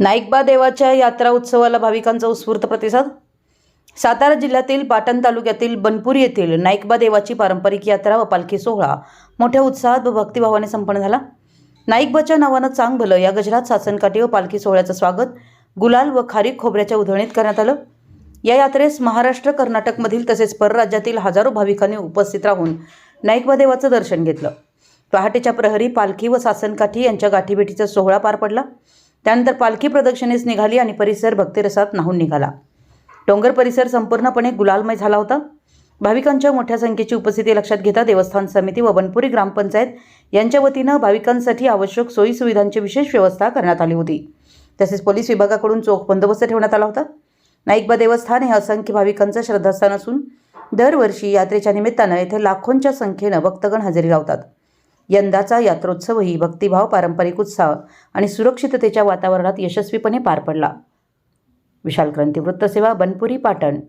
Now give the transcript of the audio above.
नाईकबा देवाच्या यात्रा उत्सवाला भाविकांचा उत्स्फूर्त प्रतिसाद? सातारा जिल्ह्यातील पाटण तालुक्यातील बनपूर येथील नाईकबा देवाची पारंपरिक यात्रा व पालखी सोहळा मोठ्या उत्साहात व भक्तिभावाने संपन्न झाला. नाईकबाच्या नावानं चांग भलं या गजरात सासनकाठी व पालखी सोहळ्याचं स्वागत गुलाल व खारीक खोबऱ्याच्या उधळणीत करण्यात आलं. या यात्रेस महाराष्ट्र कर्नाटकमधील तसेच परराज्यातील हजारो भाविकांनी उपस्थित राहून नाईकबा देवाचं दर्शन घेतलं. पहाटेच्या प्रहरी पालखी व सासनकाठी यांच्या गाठीभेटीचा सोहळा पार पडला. त्यानंतर पालखी प्रदक्षिणेस निघाली आणि परिसर भक्तिरसात न्हावून निघाला. डोंगर परिसर संपूर्णपणे गुलालमय झाला होता. भाविकांच्या मोठ्या संख्येची उपस्थिती लक्षात घेता देवस्थान समिती व बनपुरी ग्रामपंचायत यांच्या वतीनं भाविकांसाठी आवश्यक सोयीसुविधांची विशेष व्यवस्था करण्यात आली होती. तसेच पोलीस विभागाकडून चोख बंदोबस्त ठेवण्यात आला होता. नाईकबा देवस्थान हे असंख्य भाविकांचं श्रद्धास्थान असून दरवर्षी यात्रेच्या निमित्तानं येथे लाखोंच्या संख्येनं भक्तगण हजेरी लावतात. यंदाचा यात्रोत्सवही भक्तिभाव पारंपरिक उत्साह आणि सुरक्षिततेच्या वातावरणात यशस्वीपणे पार पडला. विशाल क्रांती वृत्तसेवा बनपुरी पाटण